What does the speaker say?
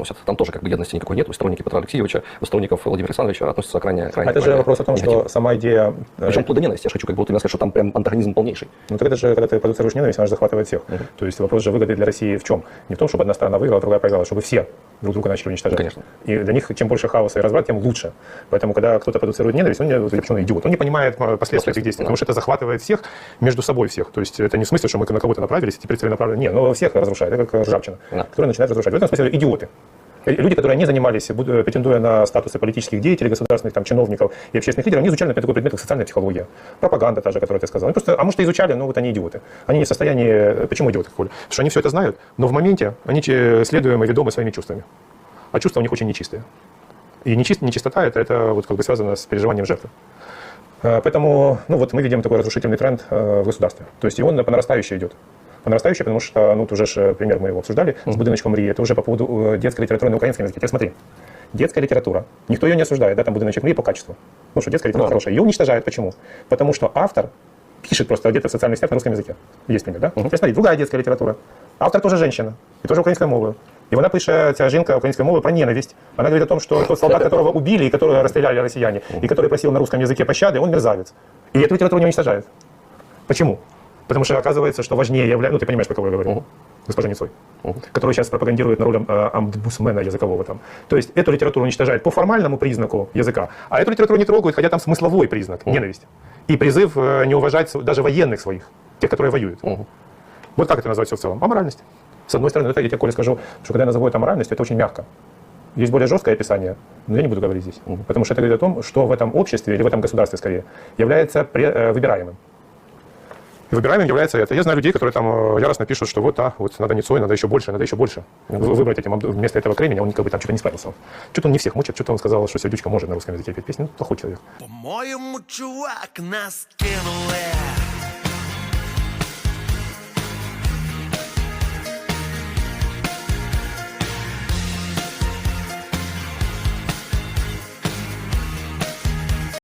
носят. Там тоже как бы едности никакой нет. Сторонники Петра Алексеевича, сторонников Владимира Александровича относятся крайне, крайне А это же вопрос о том, негативно. что сама идея... э, Причем вплоть до ненависти. Я хочу как бы вот именно сказать, что там прям антагонизм полнейший. Ну так это же, когда ты продуцируешь ненависть, она же захватывает всех. То есть вопрос же выгоды для России в чем? Не в том, чтобы одна сторона выиграла, а другая проиграла, чтобы все друг друга начали уничтожать. Ну, конечно. И для них чем больше хаоса и разврат, тем лучше. Поэтому, когда кто-то продуцирует ненависть, он не, вот, почему идиот, он не понимает э, последствий этих действий, да. потому что это захватывает всех между собой всех. То есть это не в смысле, что мы на кого-то направились, и теперь целенаправленно. Не, но всех разрушает, это как ржавчина, Да. которая начинает разрушать. В этом смысле идиоты. Э, Люди, которые не занимались, э, претендуя на статусы политических деятелей, государственных там, чиновников и общественных лидеров, они изучали, например, такой предмет, как социальная психология. Пропаганда та же, которую ты сказал. Они просто, а может, и изучали, но вот они идиоты. Они не в состоянии... э, Почему идиоты, Коля? Потому что они все это знают, но в моменте они следуемы, ведомы своими чувствами. А чувства у них очень нечистые. И нечист, нечистота это, это вот как бы связано с переживанием жертвы. Поэтому, ну вот мы видим такой разрушительный тренд в государстве. То есть и он по нарастающей идет По нарастающей, потому что, ну, тут уже ж, э, пример мы его обсуждали с будиночком Мрии, это уже по поводу э, детской литературы на украинском языке. Теперь смотри, детская литература, никто ее не осуждает, да, там будиночек Мрии по качеству. Ну что, детская литература Да. хорошая. Ее уничтожают. Почему? Потому что автор пишет просто где-то в социальных сетях на русском языке. Есть пример, да? Теперь смотри, другая детская литература. Автор тоже женщина, и тоже українською мовою. І вона пише, ця жінка українською мовою про ненависть. Она говорит о том, что тот солдат, которого убили и которого расстреляли россияне, и который просил на русском языке пощады, он мерзавец. И эту литературу не уничтожает. Почему? Потому что оказывается, что важнее является... Ну, ты понимаешь, про кого я говорю. Мгм. Госпожа Ницой. Мгм. Которую сейчас пропагандирует на роль э, омбудсмена языкового там. То есть эту литературу уничтожает по формальному признаку языка, а эту литературу не трогают, хотя там смысловой признак, ненависть. И призыв э, не уважать даже военных своих, тех, которые воюют. Мгм. Вот как это назвать все в целом? Аморальность. С одной стороны, это я тебе, Коля, скажу, что когда я назову это аморальностью, это очень мягко. Есть более жесткое описание, но я не буду говорить здесь. Потому что это говорит о том, что в этом обществе, или в этом государстве скорее, является э, выбираемым. И выбираемым является это. Я знаю людей, которые там э, яростно пишут, что вот, а, вот надо не Цой, надо еще больше, надо еще больше. Вы- Выбрать этим вместо этого Кремень, а он как бы там что-то не справился. Что-то он не всех мучит, что-то он сказал, что Сердючка может на русском языке петь песни. Ну, плохой человек. По-моему, чувак нас кинули.